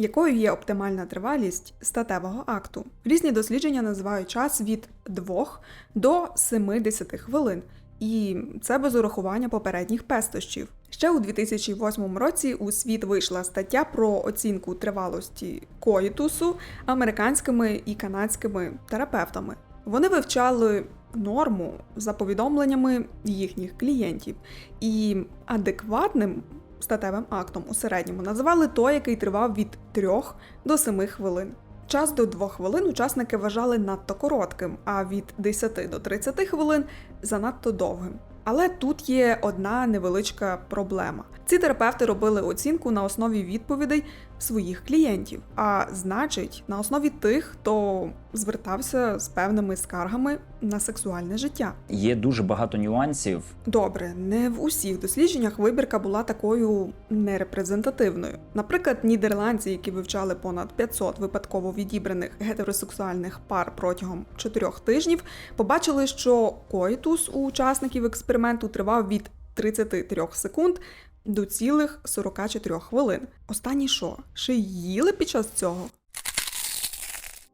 Якою є оптимальна тривалість статевого акту? Різні дослідження називають час від 2 до 70 хвилин, і це без урахування попередніх пестощів. Ще у 2008 році у світ вийшла стаття про оцінку тривалості коїтусу американськими і канадськими терапевтами. Вони вивчали норму за повідомленнями їхніх клієнтів, і адекватним статевим актом у середньому називали той, який тривав від 3 до 7 хвилин. Час до 2 хвилин учасники вважали надто коротким, а від 10 до 30 хвилин занадто довгим. Але тут є одна невеличка проблема. Ці терапевти робили оцінку на основі відповідей своїх клієнтів, а значить, на основі тих, хто звертався з певними скаргами на сексуальне життя. Є дуже багато нюансів. Добре, не в усіх дослідженнях вибірка була такою нерепрезентативною. Наприклад, нідерландці, які вивчали понад 500 випадково відібраних гетеросексуальних пар протягом 4 тижнів, побачили, що коїтус у учасників експерименту тривав від 33 секунд до цілих 44 хвилин. Останні що? Ще їли під час цього?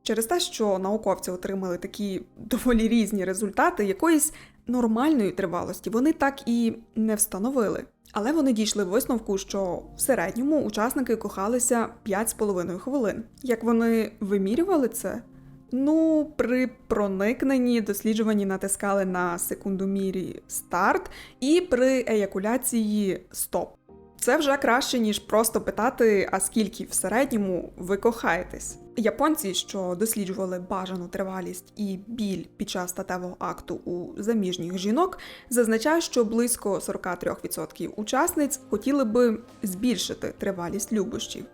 Через те, що науковці отримали такі доволі різні результати, якоїсь нормальної тривалості вони так і не встановили. Але вони дійшли висновку, що в середньому учасники кохалися 5,5 хвилин. Як вони вимірювали це? Ну, при проникненні досліджувані натискали на секундомірі старт і при еякуляції стоп. Це вже краще, ніж просто питати, а скільки в середньому ви кохаєтесь. Японці, що досліджували бажану тривалість і біль під час статевого акту у заміжніх жінок, зазначають, що близько 43% учасниць хотіли би збільшити тривалість любощів,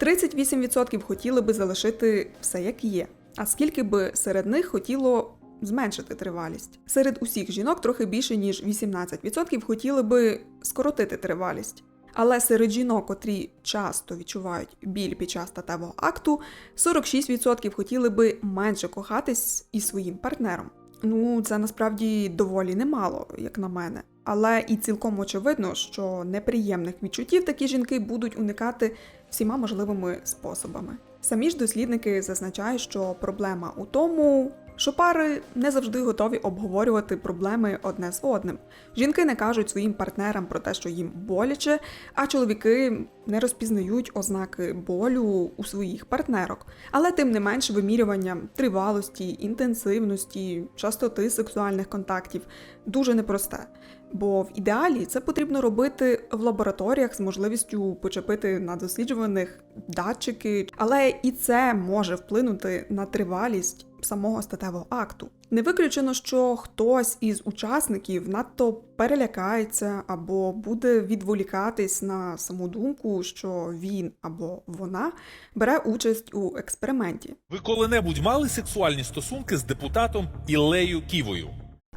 38% хотіли би залишити все як є. А скільки би серед них хотіло зменшити тривалість? Серед усіх жінок трохи більше ніж 18% хотіли би скоротити тривалість. Але серед жінок, котрі часто відчувають біль під час татевого акту, 46% хотіли би менше кохатись із своїм партнером. Ну, це насправді доволі немало, як на мене. Але і цілком очевидно, що неприємних відчуттів такі жінки будуть уникати всіма можливими способами. Самі ж дослідники зазначають, що проблема у тому, що пари не завжди готові обговорювати проблеми одне з одним. Жінки не кажуть своїм партнерам про те, що їм боляче, а чоловіки не розпізнають ознаки болю у своїх партнерок. Але тим не менш вимірювання тривалості, інтенсивності, частоти сексуальних контактів дуже непросте. Бо в ідеалі це потрібно робити в лабораторіях з можливістю почепити на досліджуваних датчики, але і це може вплинути на тривалість самого статевого акту. Не виключено, що хтось із учасників надто перелякається або буде відволікатись на саму думку, що він або вона бере участь у експерименті. Ви коли-небудь мали сексуальні стосунки з депутатом Іллею Ківою?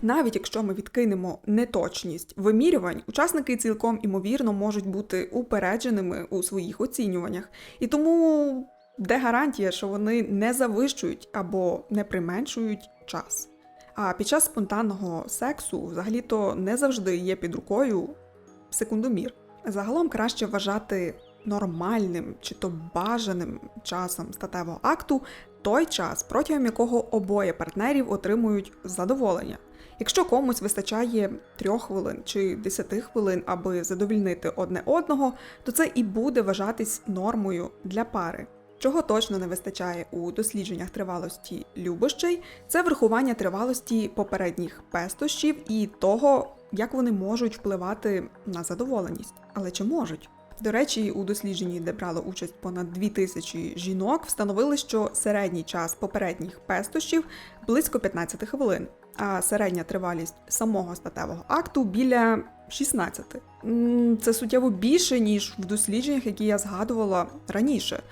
Навіть якщо ми відкинемо неточність вимірювань, учасники цілком імовірно можуть бути упередженими у своїх оцінюваннях, і тому де гарантія, що вони не завищують або не применшують час. А під час спонтанного сексу взагалі-то не завжди є під рукою секундомір. Загалом краще вважати нормальним чи то бажаним часом статевого акту той час, протягом якого обоє партнерів отримують задоволення. Якщо комусь вистачає 3 хвилин чи 10 хвилин, аби задовільнити одне одного, то це і буде вважатись нормою для пари. Чого точно не вистачає у дослідженнях тривалості любощей, це врахування тривалості попередніх пестощів і того, як вони можуть впливати на задоволеність. Але чи можуть? До речі, у дослідженні, де брало участь понад 2000 жінок, встановили, що середній час попередніх пестощів близько 15 хвилин, а середня тривалість самого статевого акту біля 16. Це суттєво більше, ніж в дослідженнях, які я згадувала раніше.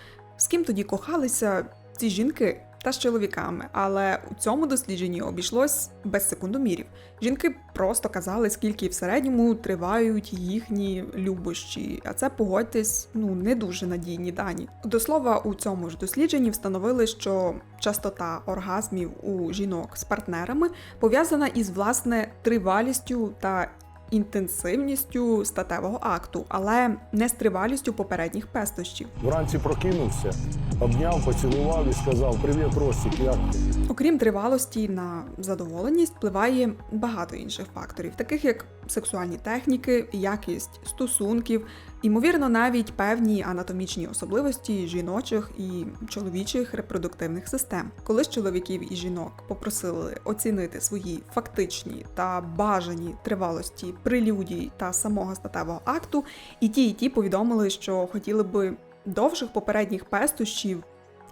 З ким тоді кохалися ці жінки? Та з чоловіками, але у цьому дослідженні обійшлось без секундомірів. Жінки просто казали, скільки в середньому тривають їхні любощі, а це погодьтесь, ну не дуже надійні дані. До слова, у цьому ж дослідженні встановили, що частота оргазмів у жінок з партнерами пов'язана із власне тривалістю та інтенсивністю статевого акту, але не з тривалістю попередніх пестощів. Вранці прокинувся, обняв, поцілував і сказав: Привіт, Ростік, як ти? Окрім тривалості на задоволеність, впливає багато інших факторів, таких як сексуальні техніки, якість стосунків, ймовірно, навіть певні анатомічні особливості жіночих і чоловічих репродуктивних систем. Коли ж чоловіків і жінок попросили оцінити свої фактичні та бажані тривалості прелюдій та самого статевого акту, і ті, і ті повідомили, що хотіли би довших попередніх пестощів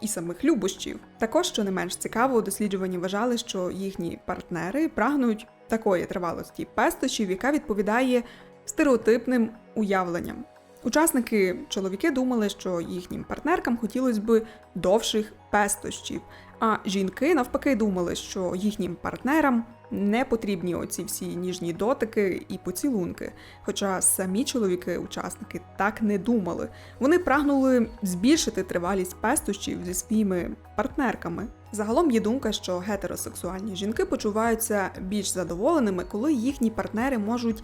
і самих любощів. Також, що не менш цікаво, у досліджуванні вважали, що їхні партнери прагнуть такої тривалості пестощів, яка відповідає стереотипним уявленням. Учасники чоловіки думали, що їхнім партнеркам хотілося би довших пестощів, а жінки навпаки думали, що їхнім партнерам не потрібні оці всі ніжні дотики і поцілунки. Хоча самі чоловіки-учасники так не думали. Вони прагнули збільшити тривалість пестощів зі своїми партнерками. Загалом є думка, що гетеросексуальні жінки почуваються більш задоволеними, коли їхні партнери можуть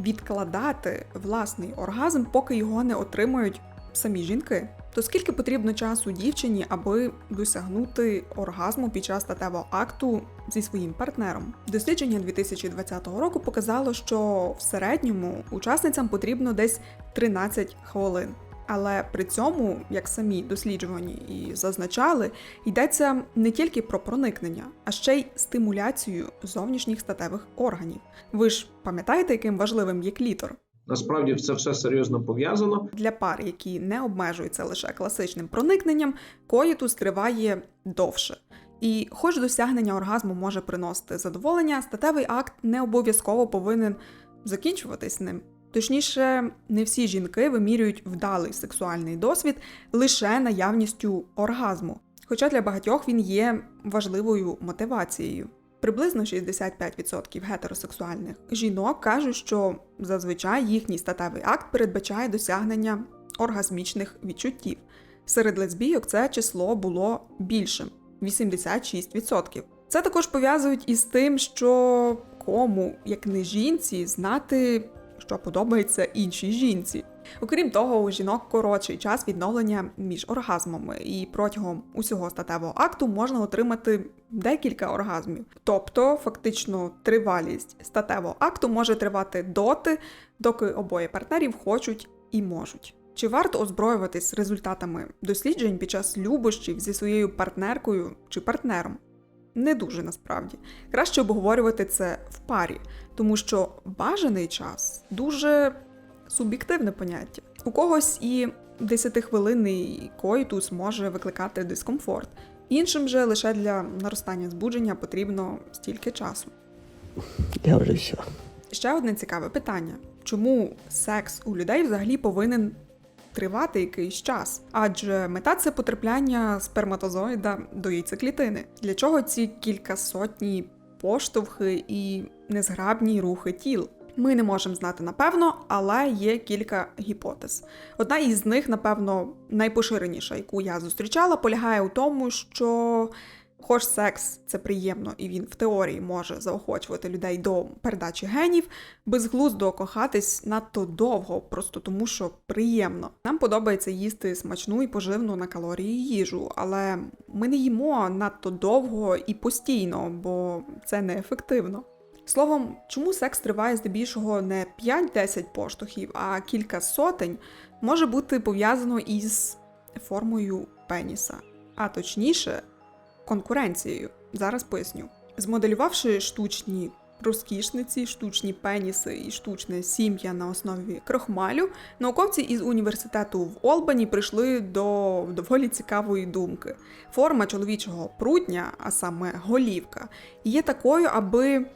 відкладати власний оргазм, поки його не отримають самі жінки. То скільки потрібно часу дівчині, аби досягнути оргазму під час статевого акту зі своїм партнером? Дослідження 2020 року показало, що в середньому учасницям потрібно десь 13 хвилин. Але при цьому, як самі досліджувані і зазначали, йдеться не тільки про проникнення, а ще й стимуляцію зовнішніх статевих органів. Ви ж пам'ятаєте, яким важливим є клітор? Насправді це все серйозно пов'язано. Для пар, які не обмежуються лише класичним проникненням, коїтус триває довше. І, хоч досягнення оргазму може приносити задоволення, статевий акт не обов'язково повинен закінчуватись ним. Точніше, не всі жінки вимірюють вдалий сексуальний досвід лише наявністю оргазму, хоча для багатьох він є важливою мотивацією. Приблизно 65% гетеросексуальних жінок кажуть, що зазвичай їхній статевий акт передбачає досягнення оргазмічних відчуттів. Серед лесбійок це число було більшим 86%. Це також пов'язують із тим, що кому, як не жінці, знати, що подобається іншій жінці. Окрім того, у жінок коротший час відновлення між оргазмами, і протягом усього статевого акту можна отримати декілька оргазмів. Тобто, фактично, тривалість статевого акту може тривати доти, доки обоє партнерів хочуть і можуть. Чи варто озброюватись результатами досліджень під час любощів зі своєю партнеркою чи партнером? Не дуже насправді. Краще обговорювати це в парі, тому що бажаний час дуже суб'єктивне поняття. У когось і 10-хвилинний коїтус може викликати дискомфорт, іншим же лише для наростання збудження потрібно стільки часу. Я вже все. Ще одне цікаве питання: чому секс у людей взагалі повинен тривати якийсь час? Адже мета це потрапляння сперматозоїда до яйцеклітини. Для чого ці кілька сотні поштовхи і незграбні рухи тіл? Ми не можемо знати напевно, але є кілька гіпотез. Одна із них, напевно, найпоширеніша, яку я зустрічала, полягає у тому, що хоч секс це приємно і він в теорії може заохочувати людей до передачі генів, безглуздо кохатись надто довго, просто тому що приємно. Нам подобається їсти смачну і поживну на калорії їжу, але ми не їмо надто довго і постійно, бо це неефективно. Словом, чому секс триває здебільшого не 5-10 поштовхів, а кілька сотень, може бути пов'язано із формою пеніса, а точніше, конкуренцією. Зараз поясню. Змоделювавши штучні розкішниці, штучні пеніси і штучне сім'я на основі крохмалю, науковці із університету в Олбані прийшли до доволі цікавої думки. Форма чоловічого прутня, а саме голівка, є такою, аби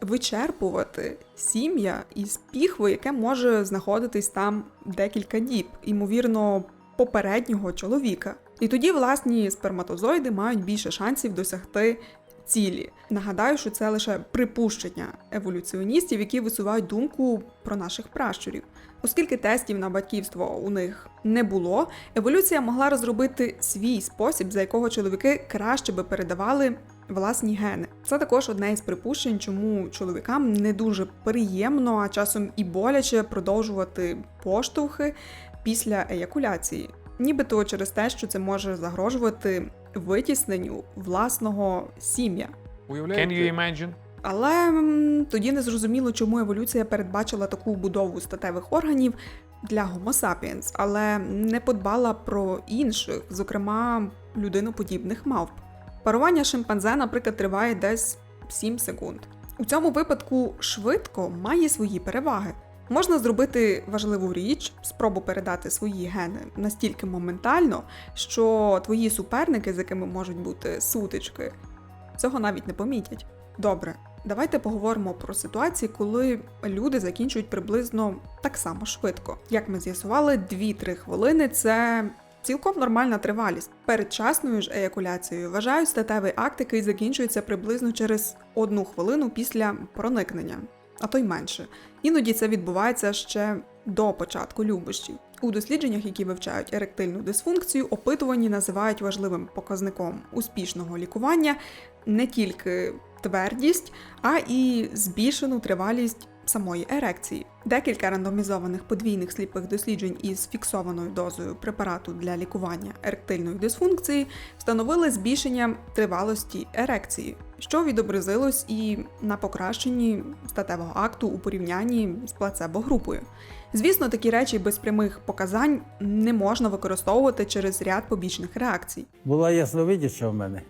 вичерпувати сім'я із піхви, яке може знаходитись там декілька діб, ймовірно, попереднього чоловіка. І тоді власні сперматозоїди мають більше шансів досягти цілі. Нагадаю, що це лише припущення еволюціоністів, які висувають думку про наших пращурів. Оскільки тестів на батьківство у них не було, еволюція могла розробити свій спосіб, за якого чоловіки краще би передавали власні гени. Це також одне із припущень, чому чоловікам не дуже приємно, а часом і боляче продовжувати поштовхи після еякуляції, нібито через те, що це може загрожувати витісненню власного сім'я. Can you imagine? Але м, тоді не зрозуміло, чому еволюція передбачила таку будову статевих органів для Homo sapiens, але не подбала про інших, зокрема людиноподібних мавп. Парування шимпанзе, наприклад, триває десь 7 секунд. У цьому випадку швидко має свої переваги. Можна зробити важливу річ, спробу передати свої гени настільки моментально, що твої суперники, з якими можуть бути сутички, цього навіть не помітять. Добре, давайте поговоримо про ситуації, коли люди закінчують приблизно так само швидко. Як ми з'ясували, 2-3 хвилини це цілком нормальна тривалість. Передчасною ж еякуляцією вважають статевий акт, який закінчується приблизно через одну хвилину після проникнення, а то й менше. Іноді це відбувається ще до початку любощів. У дослідженнях, які вивчають еректильну дисфункцію, опитувані називають важливим показником успішного лікування не тільки твердість, а і збільшену тривалість самої ерекції. Декілька рандомізованих подвійних сліпих досліджень із фіксованою дозою препарату для лікування еректильної дисфункції встановили збільшення тривалості ерекції, що відобразилось і на покращенні статевого акту у порівнянні з плацебо-групою. Звісно, такі речі без прямих показань не можна використовувати через ряд побічних реакцій. Була ясновидяча в мене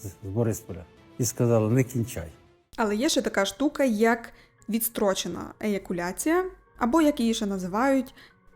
з Борисполя і сказала, не кінчай. Але є ще така штука, як відстрочена еякуляція, або як її ще називають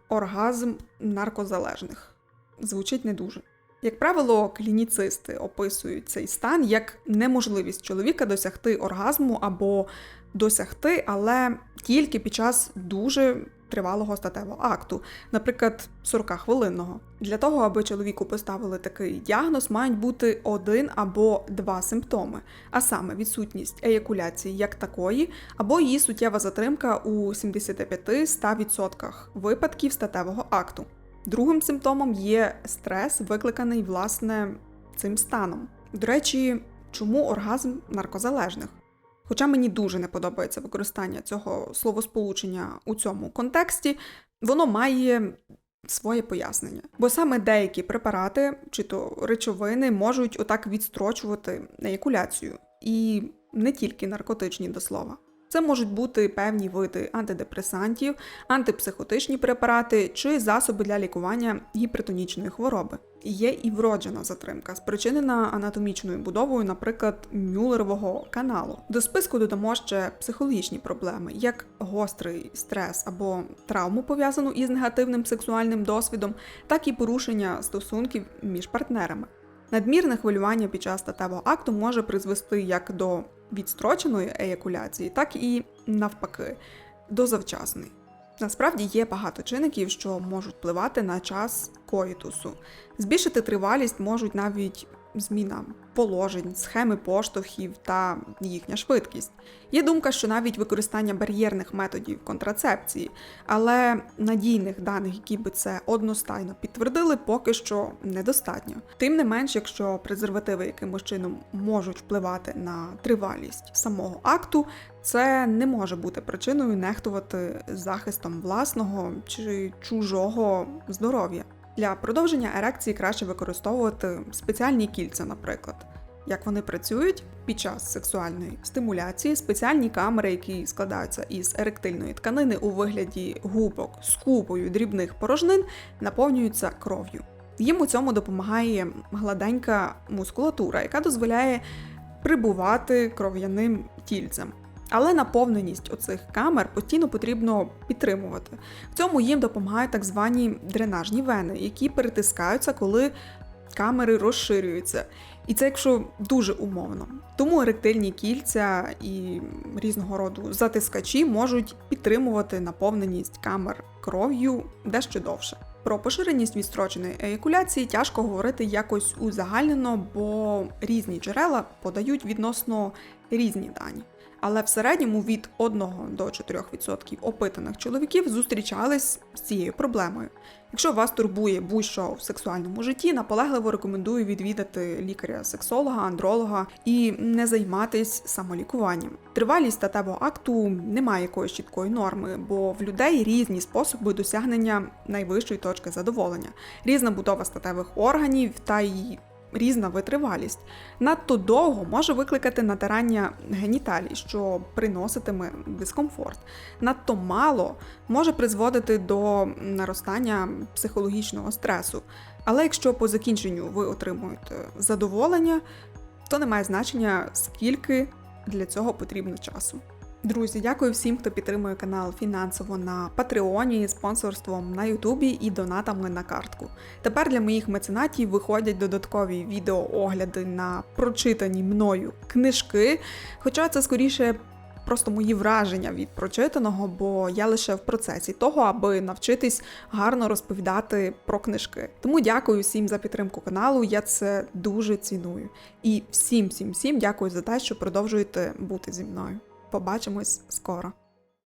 оргазм наркозалежних. Звучить не дуже. Як правило, клініцисти описують цей стан як неможливість чоловіка досягти оргазму або досягти, але тільки під час дуже тривалого статевого акту, наприклад, 40-хвилинного. Для того, аби чоловіку поставили такий діагноз, мають бути один або два симптоми, а саме відсутність еякуляції як такої, або її суттєва затримка у 75-100% випадків статевого акту. Другим симптомом є стрес, викликаний власне цим станом. До речі, чому оргазм наркозалежних? Хоча мені дуже не подобається використання цього словосполучення у цьому контексті, воно має своє пояснення. Бо саме деякі препарати чи то речовини можуть отак відстрочувати еякуляцію, і не тільки наркотичні до слова. Це можуть бути певні види антидепресантів, антипсихотичні препарати чи засоби для лікування гіпертонічної хвороби. Є і вроджена затримка, спричинена анатомічною будовою, наприклад, мюллерового каналу. До списку додамо ще психологічні проблеми, як гострий стрес або травму пов'язану із негативним сексуальним досвідом, так і порушення стосунків між партнерами. Надмірне хвилювання під час статевого акту може призвести як до відстроченої еякуляції, так і навпаки, до завчасної. Насправді є багато чинників, що можуть впливати на час коїтусу. Збільшити тривалість можуть навіть зміна положень, схеми поштовхів та їхня швидкість. Є думка, що навіть використання бар'єрних методів контрацепції, але надійних даних, які би це одностайно підтвердили, поки що недостатньо. Тим не менш, якщо презервативи якимось чином можуть впливати на тривалість самого акту, це не може бути причиною нехтувати захистом власного чи чужого здоров'я. Для продовження ерекції краще використовувати спеціальні кільця, наприклад. Як вони працюють під час сексуальної стимуляції, спеціальні камери, які складаються із еректильної тканини у вигляді губок з купою дрібних порожнин, наповнюються кров'ю. Їм у цьому допомагає гладенька мускулатура, яка дозволяє прибувати кров'яним тільцем. Але наповненість оцих камер постійно потрібно підтримувати. В цьому їм допомагають так звані дренажні вени, які перетискаються, коли камери розширюються. І це якщо дуже умовно. Тому еректильні кільця і різного роду затискачі можуть підтримувати наповненість камер кров'ю дещо довше. Про поширеність відстроченої еякуляції тяжко говорити якось узагальнено, бо різні джерела подають відносно різні дані. Але в середньому від 1 до 4% опитаних чоловіків зустрічались з цією проблемою. Якщо вас турбує будь-що в сексуальному житті, наполегливо рекомендую відвідати лікаря-сексолога, андролога і не займатись самолікуванням. Тривалість статевого акту немає якоїсь чіткої норми, бо в людей різні способи досягнення найвищої точки задоволення, різна будова статевих органів та й різна витривалість. Надто довго може викликати натирання геніталій, що приноситиме дискомфорт. Надто мало може призводити до наростання психологічного стресу. Але якщо по закінченню ви отримуєте задоволення, то не має значення, скільки для цього потрібно часу. Друзі, дякую всім, хто підтримує канал фінансово на Патреоні, спонсорством на Ютубі і донатами на картку. Тепер для моїх меценатів виходять додаткові відеоогляди на прочитані мною книжки. Хоча це скоріше просто мої враження від прочитаного, бо я лише в процесі того, аби навчитись гарно розповідати про книжки. Тому дякую всім за підтримку каналу. Я це дуже ціную. І всім, всім, всім дякую за те, що продовжуєте бути зі мною. Побачимось скоро.